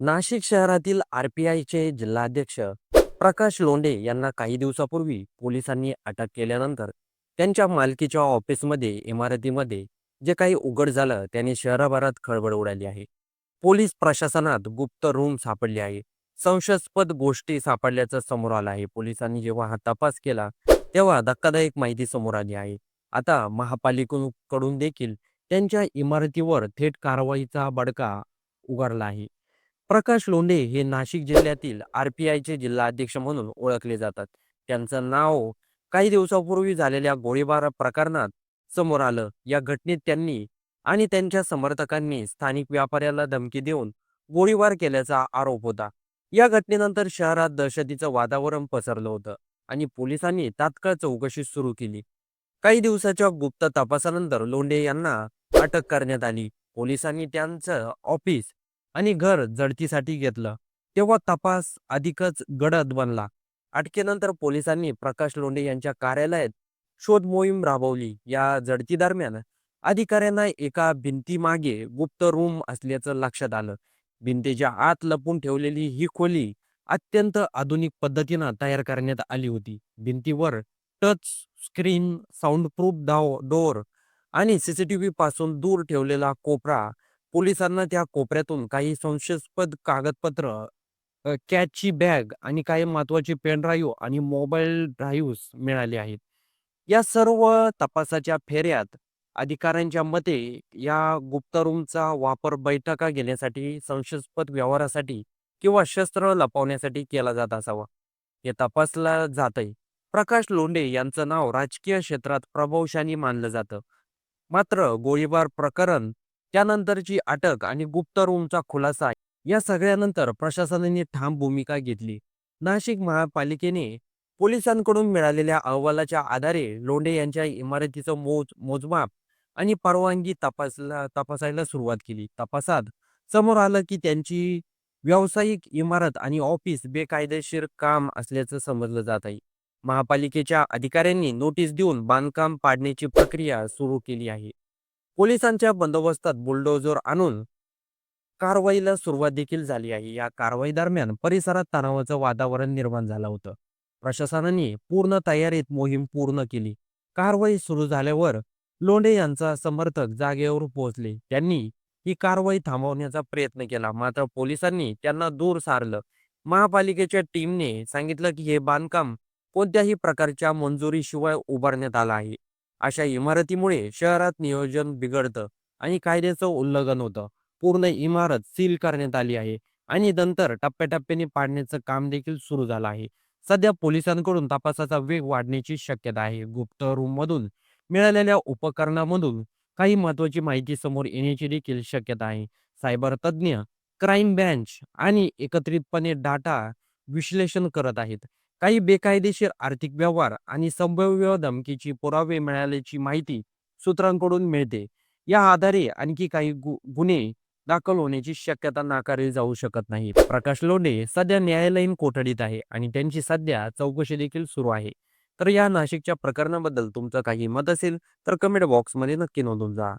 नाशिक शहरातील आरपीआयचे जिल्हाध्यक्ष प्रकाश लोंढे यांना काही दिवसापूर्वी पोलिसांनी अटक केल्यानंतर त्यांच्या मालकीच्या ऑफिसमध्ये इमारतीमध्ये जे काही उघड झालं त्याने शहराभरात खळबळ उडाली आहे. पोलीस प्रशासनात गुप्त रूम सापडली आहे. संशयास्पद गोष्टी सापडल्याचं समोर आलं आहे. पोलिसांनी जेव्हा हा तपास केला तेव्हा धक्कादायक माहिती समोर आली आहे. आता महापालिकेकडून देखील त्यांच्या इमारतीवर थेट कारवाईचा बडका उगारला आहे. प्रकाश लोंढे हे नाशिक जिल्ह्यातील आर पी आयचे जिल्हा अध्यक्ष म्हणून ओळखले जातात. त्यांचं नाव काही दिवसापूर्वी झालेल्या गोळीबार प्रकरणात समोर आलं. या घटनेत त्यांनी आणि त्यांच्या समर्थकांनी स्थानिक व्यापाऱ्याला धमकी देऊन गोळीबार केल्याचा आरोप होता. या घटनेनंतर शहरात दहशतीचं वातावरण पसरलं होतं आणि पोलिसांनी तात्काळ चौकशी सुरू केली. काही दिवसाच्या गुप्त तपासानंतर लोंढे यांना अटक करण्यात आली. पोलिसांनी त्यांचं ऑफिस आणि घर जडतीसाठी घेतलं तेव्हा तपास अधिकच गडद बनला. अटकेनंतर पोलिसांनी प्रकाश लोंढे यांच्या कार्यालयात शोध मोहीम राबवली. या जडती दरम्यान अधिकाऱ्यांना एका भिंतीमागे गुप्त रूम असल्याचं लक्षात आलं. भिंतीच्या आत लपून ठेवलेली ही खोली अत्यंत आधुनिक पद्धतीनं तयार करण्यात आली होती. भिंतीवर टच स्क्रीन साऊंडप्रूफ डाव डोअर आणि सीसीटीव्ही पासून दूर ठेवलेला कोपरा पोलिसांना त्या कोपऱ्यातून काही संशयास्पद कागदपत्र कॅचची बॅग आणि काही महत्त्वाचे पेन ड्राईव्ह आणि मोबाईल ड्राईव्ह मिळाले आहेत. या सर्व तपासाच्या फेऱ्यात अधिकाऱ्यांच्या मते या गुप्त रूमचा वापर बैठका घेण्यासाठी संशयास्पद व्यवहारासाठी किंवा शस्त्र लपवण्यासाठी केला जात असावा. हे तपासला जात आहे प्रकाश लोंढे यांचं नाव राजकीय क्षेत्रात प्रभावशाली मानलं जातं. मात्र गोळीबार प्रकरण त्यानंतरची अटक आणि गुप्त रूमचा खुलासा या सगळ्यानंतर प्रशासनाने ठाम भूमिका घेतली. नाशिक महापालिकेने पोलिसांकडून मिळालेल्या अहवालाच्या आधारे लोंढे यांच्या इमारतीचं मोज मोजमाप आणि परवानगी तपासला तपासायला सुरुवात केली. तपासात समोर आलं की त्यांची व्यावसायिक इमारत आणि ऑफिस बेकायदेशीर काम असल्याचं समजलं जात आहे. महापालिकेच्या अधिकाऱ्यांनी नोटीस देऊन बांधकाम पाडण्याची प्रक्रिया सुरू केली आहे. पोलिसांच्या बंदोबस्तात बुलडोजर आणून कारवाईला सुरुवात देखील झाली आहे. या कारवाई दरम्यान परिसरात तणावाचं वातावरण निर्माण झालं होतं. प्रशासनाने पूर्ण तयारीत मोहीम पूर्ण केली. कारवाई सुरू झाल्यावर लोंढे यांचा समर्थक जागेवर पोहोचले. त्यांनी ही कारवाई थांबवण्याचा प्रयत्न केला. मात्र पोलिसांनी त्यांना दूर सारलं. महापालिकेच्या टीमने सांगितलं की हे बांधकाम कोणत्याही प्रकारच्या मंजुरीशिवाय उभारण्यात आलं आहे. अशा इमारतीमुळे शहरात नियोजन बिघडतं आणि कायद्याचं उल्लंघन होतं. पूर्ण इमारत सील करण्यात आली आहे आणि नंतर टप्प्याटप्प्याने पाडण्याचं काम देखील सुरू झालं आहे. सध्या पोलिसांकडून तपासाचा वेग वाढण्याची शक्यता आहे. गुप्त रूम मधून मिळालेल्या उपकरणामधून काही महत्वाची माहिती समोर येण्याची देखील शक्यता आहे. सायबर तज्ज्ञ क्राईम ब्रँच आणि एकत्रितपणे डाटा विश्लेषण करत आहेत. काही बेकायदेशीर आर्थिक व्यवहार आणि संभाव्य धमकीची पुरावे मिळाल्याची माहिती सूत्रांकडून मिळते. या आधारे आणखी काही गु- गुन्हे दाखल होण्याची शक्यता नाकारली जाऊ शकत नाही. प्रकाश लोंढे सध्या न्यायालयीन कोठडीत आहे आणि त्यांची सध्या चौकशी देखील सुरू आहे. तर या नाशिकच्या प्रकरणाबद्दल तुमचं काही मत असेल तर कमेंट बॉक्समध्ये नक्की नोंदून जा.